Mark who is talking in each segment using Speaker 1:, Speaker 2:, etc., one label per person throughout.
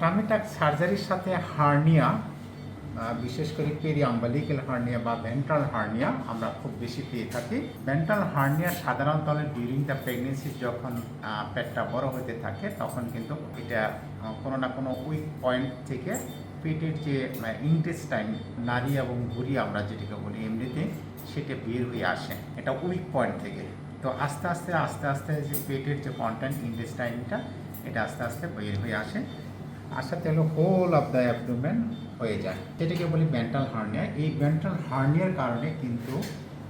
Speaker 1: Tummy tuck সার্জারির সাথে hernia বিশেষ করে পেরি হার্নিয়া বা ভেন্ট্রাল হার্নিয়া আমরা খুব বেশি পেয়ে থাকি। ভেন্ট্রাল হার্নিয়া সাধারণত ডিউরিং দ্য প্রেগনেন্সি যখন পেটটা বড় হতে থাকে তখন কিন্তু এটা কোনো না কোনো উইক পয়েন্ট থেকে পেটের যে ইন্টেস্টাইন নারী এবং ভুঁড়ি আমরা যেটাকে বলি এমনিতে, সেটা বের হয়ে আসে। এটা উইক পয়েন্ট থেকে। তো আস্তে আস্তে আস্তে আস্তে যে পেটের যে কন্টেন্ট ইন্টেস্টাইনটা এটা আস্তে আস্তে বের হয়ে আসে। আসাতে হলো হোল অফ দ্য অ্যাবডোমেন হয়ে যায়। যেটাকে বলি মেন্টাল হার্নিয়া এই মেন্টাল হার্নিয়ার কারণে কিন্তু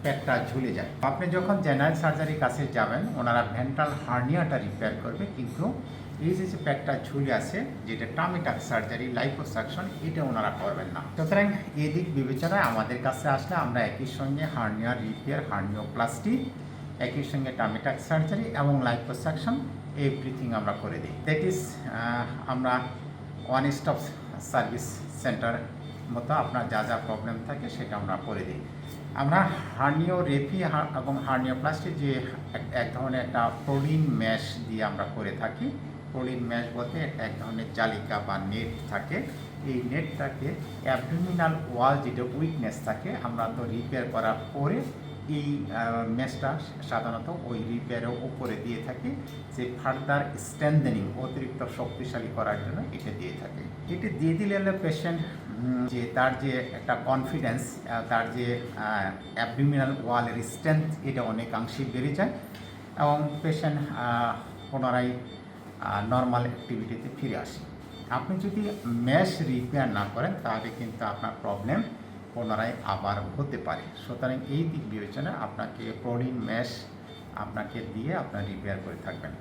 Speaker 1: পেটটা ঝুলে যায়। আপনি যখন জেনারেল সার্জারির কাছে যাবেন, ওনারা ভেন্ট্রাল হার্নিয়াটা রিপেয়ার করবে। কিন্তু এই যে পেটটা ঝুলে আছে, যেটা টামিটাক সার্জারি লাইপোসাকশন এটা ওনারা করবেন না। সুতরাং এদিক বিবেচনায় আমাদের কাছে আসলে আমরা একই সঙ্গে হার্নিয়ার রিপেয়ার হার্নিওপ্লাস্টি একই সঙ্গে টামিটাক সার্জারি এবং লাইপোসাকশন এভরিথিং আমরা করে দিই। দ্যাট ইজ আমরা ওয়ান স্টপ সার্ভিস সেন্টার মতো আপনার যা যা প্রবলেম থাকে সেটা আমরা করে দিই। আমরা হার্নিও রেপি এবং হার্নিও প্লাস্টিক যে এক- এক ধরনের একটা প্রোলিন ম্যাশ দিয়ে আমরা করে থাকি, প্রোলিন ম্যাশ বলতে এক ধরনের জালিকা বা নেট থাকে। এই নেটটাকে অ্যাবডোমিনাল ওয়াল যেটা উইকনেস থাকে, আমরা তো রিপেয়ার করার পরে এই ম্যাচটা সাধারণত ওই রিপেয়ারের উপরে দিয়ে থাকে, যে ফার্দার স্ট্যান্ডেনিং অতিরিক্ত শক্তিশালী করার জন্য এটা দিয়ে থাকে। এটা দিয়ে দিলে পেশেন্ট যে তার যে একটা কনফিডেন্স তার যে অ্যাবডোমিনাল ওয়ালের স্ট্রেংথ এটা অনেকাংশেই বেড়ে যায় এবং পেশেন্ট পুনরায় নর্মাল অ্যাক্টিভিটিতে ফিরে আসে। আপনি যদি ম্যাশ রিপেয়ার না করেন, তাহলে কিন্তু আপনার প্রবলেম পুনরায় আবার হতে পারে। সুতরাং এই দিক বিবেচনা আপনাকে প্রোলিন ম্যাশ আপনাকে দিয়ে আপনার রিপেয়ার করে থাকবেন।